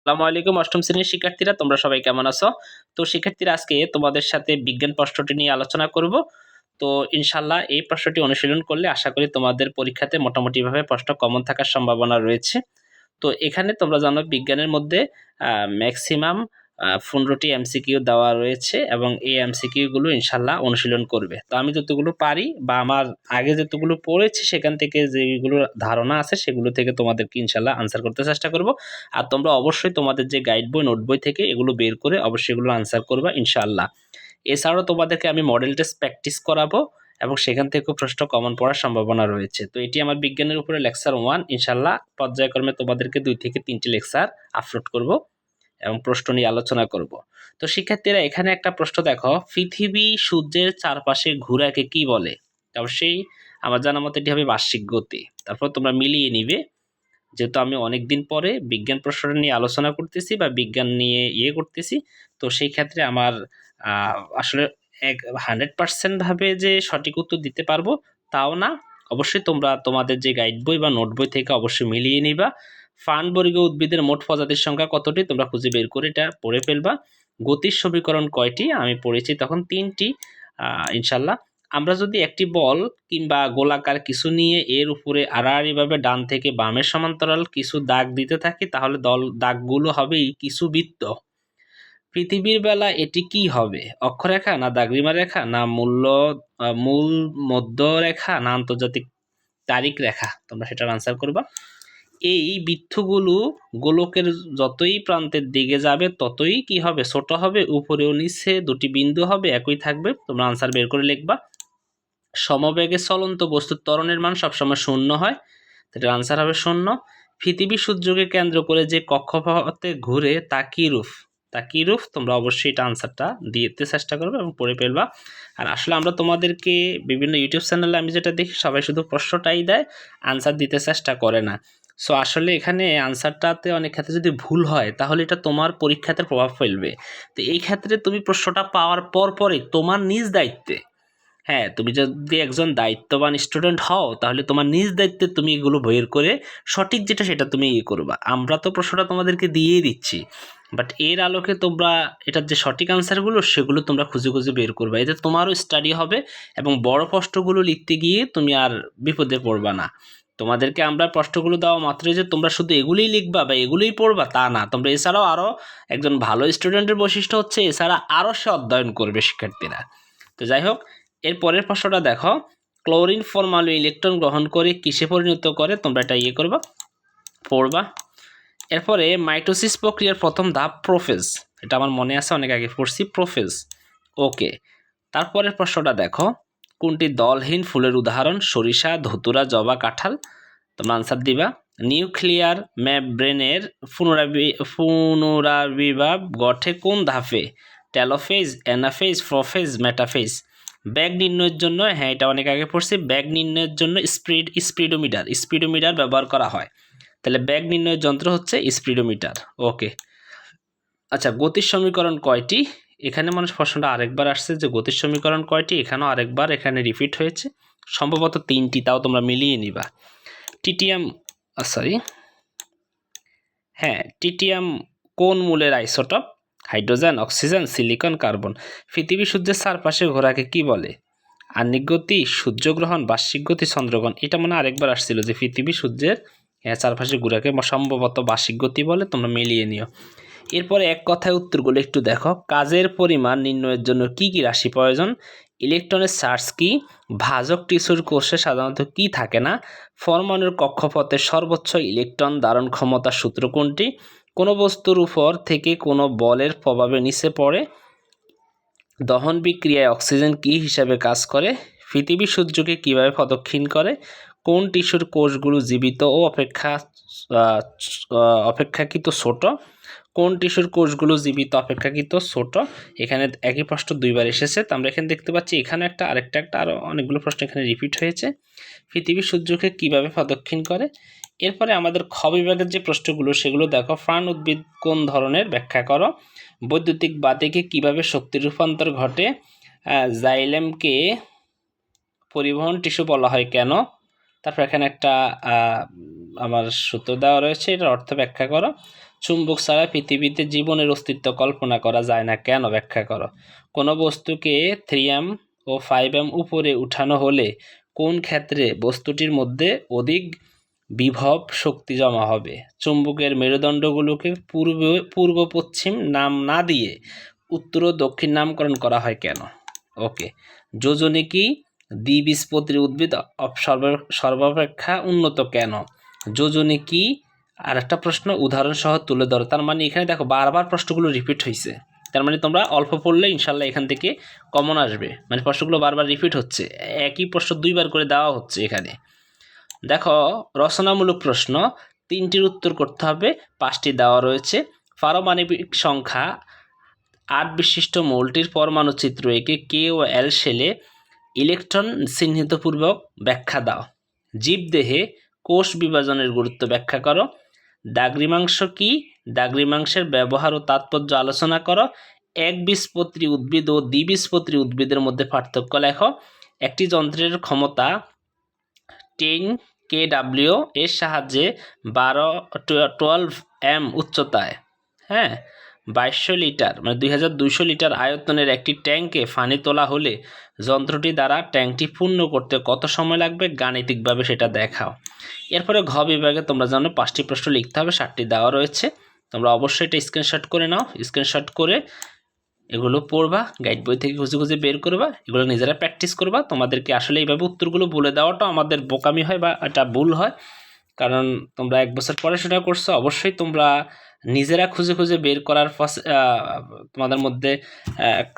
আসসালামু আলাইকুম, অষ্টম শ্রেণির শিক্ষার্থীরা, তোমরা সবাই কেমন আছো? তো শিক্ষার্থীরা, আজকে তোমাদের সাথে বিজ্ঞান প্রশ্নটি নিয়ে আলোচনা করব। তো ইনশাল্লাহ এই প্রশ্নটি অনুশীলন করলে আশা করি তোমাদের পরীক্ষাতে মোটামুটিভাবে প্রশ্ন কমন থাকার সম্ভাবনা রয়েছে। তো এখানে তোমরা জানো বিজ্ঞানের মধ্যে ম্যাক্সিমাম পনেরোটি এমসিকিউ দেওয়া রয়েছে এবং এই এমসিকিউগুলো ইনশাল্লাহ অনুশীলন করবে। তো আমি যতগুলো পারি বা আমার আগে যতগুলো পড়েছি সেখান থেকে যেগুলো ধারণা আছে সেগুলো থেকে তোমাদেরকে ইনশাল্লাহ আনসার করতে চেষ্টা করব। আর তোমরা অবশ্যই তোমাদের যে গাইড বই নোট বই থেকে এগুলো বের করে অবশ্যই এগুলো আনসার করবা ইনশাল্লাহ। এছাড়াও তোমাদেরকে আমি মডেল টেস্ট প্র্যাকটিস করাবো এবং সেখান থেকেও প্রশ্ন কমন পড়ার সম্ভাবনা রয়েছে। তো এটি আমার বিজ্ঞানের উপরে লেকচার ওয়ান ইনশাল্লাহ পর্যায়ক্রমে তোমাদেরকে দুই থেকে তিনটি লেকচার আপলোড করব। এবং প্রশ্ন নিয়ে আলোচনা করব। তো শিক্ষার্থীরা, এখানে একটা প্রশ্ন দেখো, পৃথিবী সূর্যের চারপাশে ঘুরাকে কি বলে? অবশ্যই আমার জানা মতো এটি হবে বার্ষিক গতি। তারপর তোমরা মিলিয়ে নিবে, যেহেতু আমি অনেক দিন পরে বিজ্ঞান প্রশ্নটা নিয়ে আলোচনা করতেছি বা বিজ্ঞান নিয়ে ইয়ে করতেছি, তো সেই ক্ষেত্রে আমার আসলে এক হান্ড্রেড পার্সেন্টভাবে যে সঠিক উত্তর দিতে পারব, তাও না। অবশ্যই তোমরা তোমাদের যে গাইড বই বা নোট বই থেকে অবশ্যই মিলিয়ে নিবা। ফানবর্গীয় উদ্ভিদের মোট প্রজাতির সংখ্যা কতটি? তোমরা খুঁজে বের করে এটা পড়ে ফেলবা। গতির সমীকরণ কয়টি? আমি পড়েছি তখন তিনটি। ইনশাল্লাহ আমরা যদি একটি বল কিংবা গোলাকার কিছু নিয়ে এর উপরে আড়াআড়িভাবে ডান থেকে বামের সমান্তরাল কিছু দাগ দিতে থাকি, তাহলে দল, দাগগুলো হবেই কিছু বৃত্ত। পৃথিবীর বেলা এটি কি হবে? অক্ষরেখা না দাগরিমা রেখা না মূল্য মূল মধ্য রেখা না আন্তর্জাতিক তারিখ রেখা? তোমরা সেটার আনসার করবা। এই বৃত্তগুলো গোলকের যতই প্রান্তের দিকে যাবে, ততই কি হবে? ছোট হবে উপরে ও নিচে দুটি বিন্দু হবে, একই থাকবে। তোমরা আনসার বের করে লিখবা। সমবেগে চলন্ত বস্তুর ত্বরণের মান সবসময় শূন্য হয়। তাহলে আনসার হবে শূন্য। পৃথিবী সূর্যকে কেন্দ্র করে যে কক্ষপথে ঘুরে, তা কী রূপ? তা কী রূপ? তোমরা অবশ্যই এটা আনসারটা দিতে চেষ্টা করবে এবং পড়ে ফেলবা। আর আসলে আমরা তোমাদেরকে বিভিন্ন ইউটিউব চ্যানেলে আমি যেটা দেখি, সবাই শুধু প্রশ্নটাই দেয় আনসার দিতে চেষ্টা করে না। সো আসলে এখানে আনসারটাতে অনেক ক্ষেত্রে যদি ভুল হয়, তাহলে এটা তোমার পরীক্ষাতে প্রভাব ফেলবে। তো এই ক্ষেত্রে তুমি প্রশ্নটা পাওয়ার পর পরে তোমার নিজ দায়িত্বে হ্যাঁ তুমি যদি একজন দায়িত্ববান স্টুডেন্ট হও, তাহলে তোমার নিজ দায়িত্বে তুমি এগুলো বের করে সঠিক যেটা সেটা তুমি ইয়ে করবা। আমরা তো প্রশ্নটা তোমাদেরকে দিয়েই দিচ্ছি। বাট এর আলোকে তোমরা এটার যে সঠিক আনসারগুলো সেগুলো তোমরা খুঁজে খুঁজে বের করবা। এতে তোমারও স্টাডি হবে এবং বড় কষ্টগুলো লিখতে গিয়ে তুমি আর বিপদে পড়বা না। তোমাদেরকে আমরা প্রশ্নগুলো দেওয়া মাত্রই যে তোমরা শুধু এগুলোই লিখবা বা এগুলোই পড়বা তা না। তোমরা এছাড়াও আরও একজন ভালো স্টুডেন্টের বৈশিষ্ট্য হচ্ছে এছাড়া আরও সে অধ্যয়ন করবে শিক্ষার্থীরা। তো যাই হোক, এর পরের প্রশ্নটা দেখো ক্লোরিন ফরমালু ইলেকট্রন গ্রহণ করে কিসে পরিণত করে? তোমরা এটা ইয়ে করবা, পড়বা। এরপরে মাইটোসিস প্রক্রিয়ার প্রথম ধাপ প্রোফেজ এটা আমার মনে আছে, অনেক আগে পড়ছি প্রোফেজ ওকে তারপরের প্রশ্নটা দেখো কোনটি দলহীন ফুলের উদাহরণ? সরিষা, ধতুরা, জবা, কাঁঠাল। তোমরা আনসার দিবা। নিউক্লিয়ার ম্যাব্রেনের পুনরাবি, পুনরাবির্ভাব গঠে কোন ধাপে? টেলোফেজ অ্যানাফেজ প্রোফেজ মেটাফেজ ব্যাগ নির্ণয়ের জন্য হ্যাঁ এটা অনেক আগে পড়ছি। ব্যাগ নির্ণয়ের জন্য স্পিড স্পিডোমিটার স্পিডোমিটার ব্যবহার করা হয়। তাহলে ব্যাগ নির্ণয়ের যন্ত্র হচ্ছে স্পিডোমিটার ওকে আচ্ছা গতির সমীকরণ কয়টি? এখানে মানুষ প্রশ্নটা আরেকবার আসছে যে গতির সমীকরণ কয়টি? এখানেও আরেকবার, এখানে রিপিট হয়েছে। সম্ভবত তিনটি, তাও তোমরা মিলিয়ে নিবা। টিটিএম সরি হ্যাঁ টিটিএম কোন মূলের isotope? Hydrogen, oxygen, silicon, carbon. পৃথিবী সূর্যের চারপাশে ঘোরাকে কি বলে? আর্নিক গতি সূর্যগ্রহণ বার্ষিক গতি, চন্দ্রগ্রহণ। এটা মনে আরেকবার আসছিল যে পৃথিবী সূর্যের চারপাশে ঘোরাকে সম্ভবত বার্ষিক গতি বলে, তোমরা মিলিয়ে নিও। এরপরে এক কথায় উত্তরগুলো একটু দেখো। কাজের পরিমাণ নির্ণয়ের জন্য কি কি রাশি প্রয়োজন? ইলেকট্রনের চার্জ কি? ভাজক টিস্যুর কোষে সাধারণত কি থাকে না? ফরমাণুর কক্ষপথে সর্বোচ্চ ইলেকট্রন ধারণ ক্ষমতার সূত্র কোনটি? কোনো বস্তুর উপর থেকে কোনো বলের প্রভাবে নিচে পড়ে। দহন বিক্রিয়ায় অক্সিজেন কি হিসাবে কাজ করে? পৃথিবী সূর্যকে কীভাবে প্রদক্ষিণ করে? কোন টিস্যুর কোষগুলো জীবিত ও অপেক্ষা অপেক্ষাকৃত ছোট? কোন টিস্যুর কোষগুলো জীবিত, অপেক্ষাকৃত, ছোট? এখানে একই প্রশ্ন দুইবার এসেছে, তো আমরা এখানে দেখতে পাচ্ছি এখানে একটা, আরেকটা, একটা আরও অনেকগুলো প্রশ্ন এখানে রিপিট হয়েছে। পৃথিবী সূর্যকে কীভাবে প্রদক্ষিণ করে? এরপরে আমাদের খ বিভাগের যে প্রশ্নগুলো, সেগুলো দেখো। প্রাণ উদ্ভিদ কোন ধরনের? ব্যাখ্যা করো। বৈদ্যুতিক বাতিকে কীভাবে শক্তি রূপান্তর ঘটে? জাইলেমকে পরিবহন টিস্যু বলা হয় কেন? তারপর এখানে একটা আমার সূত্র দেওয়া রয়েছে, এটার অর্থ ব্যাখ্যা করো, চুম্বক ছাড়া পৃথিবীতে জীবনের অস্তিত্ব কল্পনা করা যায় না, কেন ব্যাখ্যা করো? কোনো বস্তুকে থ্রি এম ও ফাইভ এম উপরে উঠানো হলে কোন ক্ষেত্রে বস্তুটির মধ্যে অধিক বিভব শক্তি জমা হবে? চুম্বকের মেরুদণ্ডগুলোকে পূর্ব পূর্ব পশ্চিম নাম না দিয়ে উত্তর ও দক্ষিণ নামকরণ করা হয় কেন? ওকে যোজনী কি দ্বিবীজপত্রী উদ্ভিদ সর্ব- সর্বাপেক্ষা উন্নত কেন? যোজনী কি? আর একটা প্রশ্ন, উদাহরণ সহ তুলে ধরো। তার মানে এখানে দেখো, বারবার প্রশ্নগুলো রিপিট হয়েছে তার মানে তোমরা অল্প পড়লে ইনশাল্লাহ এখান থেকে কমন আসবে। মানে প্রশ্নগুলো বারবার রিপিট হচ্ছে। একই প্রশ্ন দুইবার করে দেওয়া হচ্ছে এখানে। দেখো, রচনামূলক প্রশ্ন, তিনটির উত্তর করতে হবে, পাঁচটি দেওয়া রয়েছে। পারমাণবিক সংখ্যা, আট বিশিষ্ট মৌলটির পরমাণু চিত্র এঁকে কে ও এল সেলে ইলেকট্রন চিহ্নিতপূর্বক ব্যাখ্যা দাও। জীবদেহে কোষ বিভাজনের গুরুত্ব ব্যাখ্যা করো। দাগ্রিমাংস কি? দাগ্রিমাংসের ব্যবহার ও তাৎপর্য আলোচনা করো। একবীজপত্রী উদ্ভিদ ও দ্বিবীজপত্রী উদ্ভিদের মধ্যে পার্থক্য লেখো। একটি যন্ত্রের ক্ষমতা টেন কে ডাব্লিউ এর সাহায্যে বারো, টুয়েলভ এম উচ্চতায়। হ্যাঁ? বাইশশো লিটার মানে দুই হাজার দুইশো লিটার আয়তনের একটি ট্যাঙ্কে ফানি তোলা হলে যন্ত্রটি দ্বারা ট্যাঙ্কটি পূর্ণ করতে কত সময় লাগবে গাণিতিকভাবে সেটা দেখাও। এরপরে ঘ বিভাগে তোমরা জানো পাঁচটি প্রশ্ন লিখতে হবে ষাটটি দেওয়া রয়েছে। তোমরা অবশ্যই এটা স্ক্রিনশট করে নাও স্ক্রিনশট করে এগুলো পড়বা গাইড বই থেকে খুঁজে খুঁজে বের করবা, এগুলো নিজেরা প্র্যাকটিস করবা। তোমাদেরকে আসলে এইভাবে উত্তরগুলো বলে দেওয়াটা আমাদের বোকামি হয় বা এটা ভুল হয়। কারণ তোমরা এক বছর পড়াশোনা করছ, অবশ্যই তোমরা নিজেরা খুঁজে খুঁজে বের করার তোমাদের মধ্যে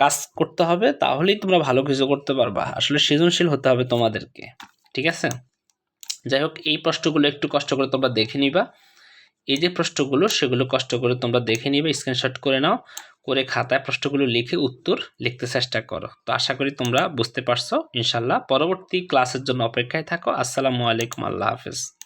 কাজ করতে হবে, তাহলেই তোমরা ভালো কিছু করতে পারবা। আসলে সৃজনশীল হতে হবে তোমাদেরকে, ঠিক আছে? যাই হোক, এই প্রশ্নগুলো একটু কষ্ট করে তোমরা দেখে নিবা। এই যে প্রশ্নগুলো, সেগুলো কষ্ট করে তোমরা দেখে নিবে স্ক্রিনশট করে নাও, করে খাতায় প্রশ্নগুলো লিখে উত্তর লিখতে চেষ্টা করো। তো আশা করি তোমরা বুঝতে পারছ। ইনশাল্লাহ পরবর্তী ক্লাসের জন্য অপেক্ষায় থাকো। আসসালামু আলাইকুম, আল্লাহ হাফেজ।